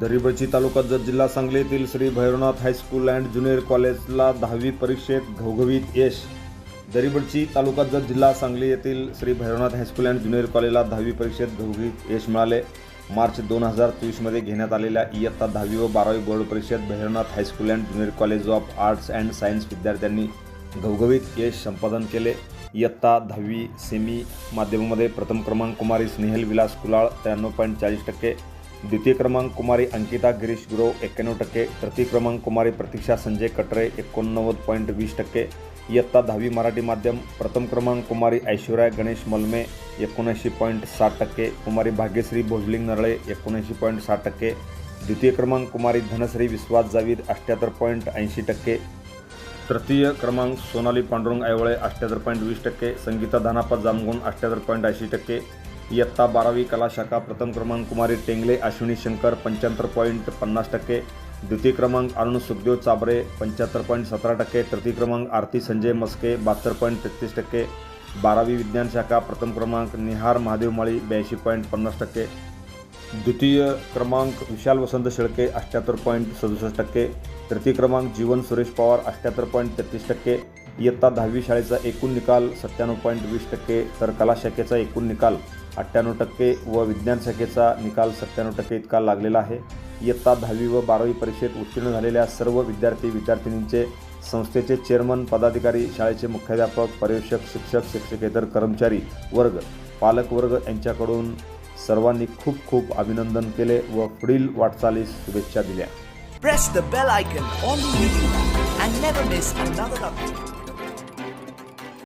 दरिबळची तालुका जत जिल्हा सांगली येथील Shri Bhairavnath high school and junior कॉलेजला दहावी परीक्षेत घवघवीत यश. दरीबडची तालुका जत जिल्हा सांगली येथील Shri Bhairavnath high school and junior कॉलेजला दहावी परीक्षेत घवघवीत यश मिळाले. मार्च दोन हजार चोवीसमध्ये घेण्यात आलेल्या इयत्ता दहावी व बारावी बोर्ड परीक्षेत Bhairavnath high school and junior college of arts and science विद्यार्थ्यांनी घवघवीत यश संपादन केले. इयत्ता दहावी सेमी माध्यमामध्ये प्रथम क्रमांक कुमारी स्नेहल विलास कुलाळ त्र्याण्णव पॉईंट चाळीस टक्के. द्वितीय क्रमांक कुमारी अंकिता गिरीश गुरव एक्क्याण्णव टक्के तृतीय क्रमांक कुमारी प्रतीक्षा संजय कटरे एकोणनव्वद पॉईंट वीस टक्के इयत्ता दहावी मराठी माध्यम प्रथम क्रमांक कुमारी ऐश्वर्या गणेश मलमे एकोणऐंशी पॉईंट साठ टक्के कुमारी भाग्यश्री भोजलिंग नरळे एकोणऐंशी पॉईंट साठ टक्के द्वितीय क्रमांक कुमारी धनश्री विश्वास जावीद अठ्ठ्याहत्तर पॉईंट ऐंशी टक्के तृतीय क्रमांक सोनाली पांडुरंग ऐवळे अठ्ठ्याहत्तर पॉईंट वीस टक्के संगीता धानापा जामगुण अठ्ठ्याहत्तर पॉईंट ऐंशी टक्के इयत्ता बारावी कला शाखा प्रथम क्रमांक कुमारी टेंगले अश्विनी शंकर पंच्याहत्तर पॉईंट पन्नास टक्के. द्वितीय क्रमांक अरुण सुखदेव चाबरे पंच्याहत्तर पॉईंट सतरा टक्के. तृतीय क्रमांक आरती संजय मस्के बहात्तर पॉईंट तेहतीस टक्के. बारावी विज्ञान शाखा प्रथम क्रमांक निहार महादेव माळी ब्याऐंशी पॉईंट पन्नास टक्के. द्वितीय क्रमांक विशाल वसंत शेळके अठ्ठ्याहत्तर पॉईंट सदुसष्ट टक्के. तृतीय क्रमांक जीवन सुरेश पवार अठ्ठ्याहत्तर पॉईंट तेहतीस टक्के. इयत्ता दहावी शाळेचा एकूण निकाल सत्त्याण्णव पॉईंट वीस टक्के तर कला शाखेचा एकूण निकाल अठ्ठ्याण्णव टक्के व विज्ञान शाखेचा निकाल सत्त्याण्णव टक्के इतका लागलेला आहे. इयत्ता दहावी व बारावी परीक्षेत उत्तीर्ण झालेल्या सर्व विद्यार्थी विद्यार्थिनींचे संस्थेचे चेअरमन पदाधिकारी शाळेचे मुख्याध्यापक पर्यवेक्षक शिक्षक शिक्षकेतर कर्मचारी वर्ग पालकवर्ग यांच्याकडून सर्वांनी खूप खूप अभिनंदन केले व पुढील वाटचालीस शुभेच्छा दिल्या.